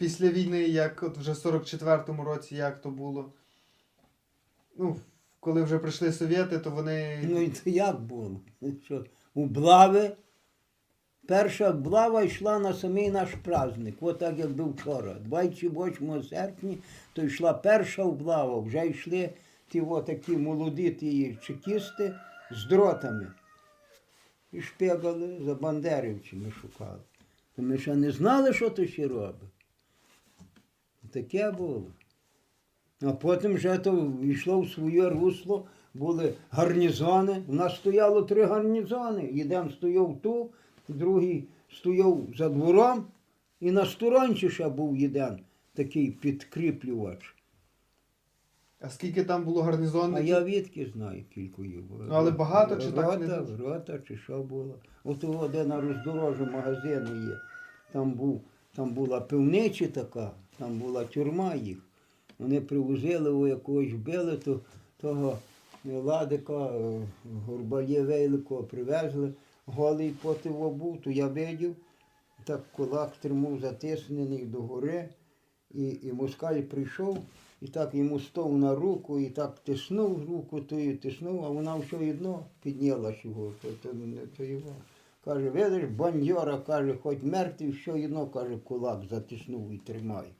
після війни, як от вже в 44-му році, як то було? Ну, коли вже прийшли совєти, то вони. Ну і то як було? Що, облави. Перша облава йшла на самий наш праздник, от так як був вчора. 28 серпня, то йшла перша облава, вже йшли ті такі молоді ті чекісти з дротами. І шпигали за бандерівцями шукали. То ми ще не знали, що то ще робить. Таке було. А потім вже то йшло в своє русло, були гарнізони. У нас стояло три гарнізони. Один стояв ту, другий стояв за двором, і на сторонці ще був один такий підкріплювач. А скільки там було гарнізонів? А я відки знаю їх. було. Ну, але багато чи так не рота, рота, чи що було. От де на роздорожі магазини є. Там, був, там була пивнича така, там була тюрма їх. Вони привозили у якогось били, то того ладика, е, горбалє великого привезли, голий потиво був, то я видів, так кулак тримав затиснений догори, і, і москаль прийшов, і так йому стов на руку, і так тиснув руку, тою тиснув, а вона все одно піднялась його, то, то, то його. Каже, видиш, бандьора, каже, хоч мертвий, все одно, каже, кулак затиснув і тримає.